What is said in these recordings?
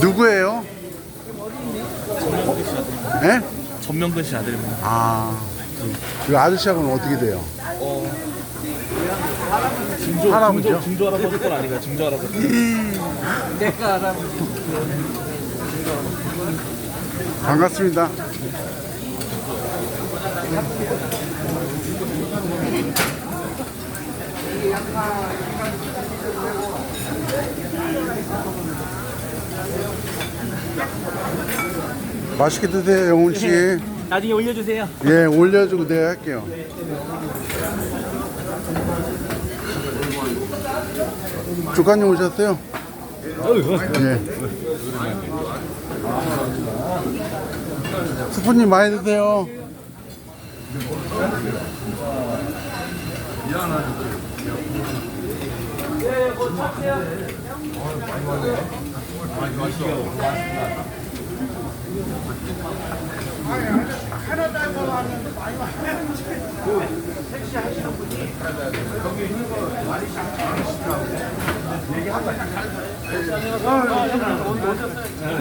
누구예요? 예? 전명근 씨 아들입니다. 아, 그 아저씨하고는 어떻게 돼요? 증조, 할아버지요? 증조, 증조 할아버지 건 아닌가요? 증조 할아버지. 반갑습니다. 맛있게 드세요, 영훈 씨. 나중에 올려주세요. 예, 올려주고 내가 할게요. 주간님 오셨어요? 예. 스프님 많이 드세요. 그냥만 올해 그냥 그냥만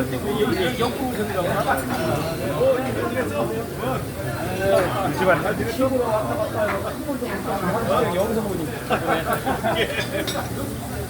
택시를 이렇게 제가 끊으려고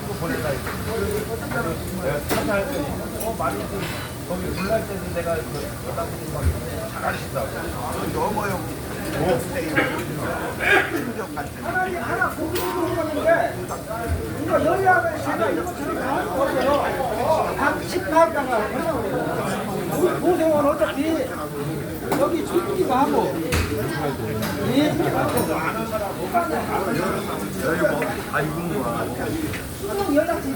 그거 보낼라 했고 내가 찾아할 때 어, 좀 거기 불날 때도 내가 그 여당분이 막 잘하신다고 넘어요 이거 열리하면 제가 이것처럼 나올 거예요. 각 18다가 고생은 어차피 여기 주기도 하고. 예? 그럼 연락지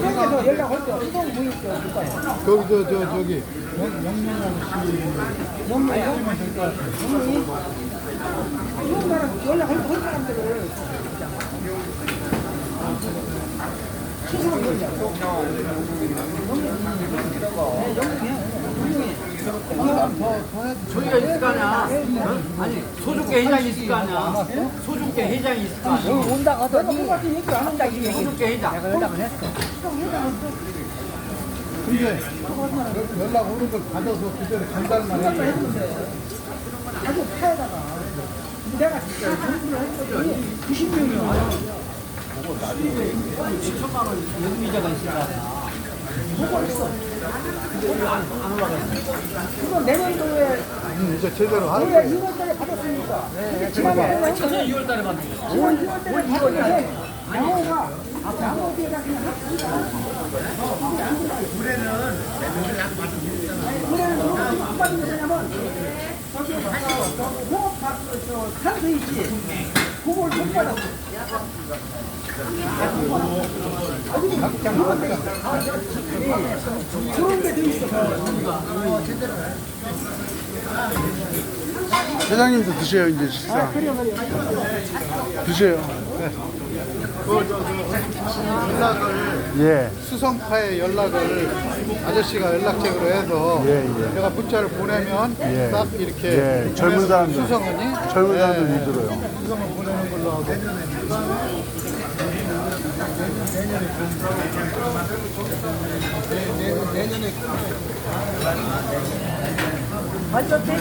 그래서 연락할 때 수동 무입 때? 거기 저, 저, 저기. 영명하고 씨 영문이 영문이 연락할 할 사람들을 저기가 있을 거 아니야. 어? 아니, 소중계 회장이 있을 거 아니야. 소중계 회장이 있을 거 아니야. 온다 하더니 얘기 안 한다 이게 소중계 회장. 연락을 했어 근데 연락 오는 걸 받아서 그대로 간단만 해 아주 파에다가 내가 진짜 정부를 했더니 90명이야 7 천만 원 연미자가 있을 거 아니야. 그거 내년 도에 이제 제대로 하는 올해 2월달에 받았으니까? 이게 지난해 작년 2월 달에 받은 거. 10월 2월달에 받았는데 양호가 양호비에다 그냥 올해는 올해는 안 받은 거냐면 저기 농업 저 산소 있지 그걸 못 받았어 그런 게 돼 있어 회장님도 드세요, 이제 식사. 드세요. 예, 수성파에 연락을 아저씨가 연락책으로 해서 예, 예. 내가 문자를 보내면 예. 딱 이렇게 예, 젊은 사람들. 수성은이 젊은 사람들 위주로요. 수성을 보내는 걸로 하고 완전 돼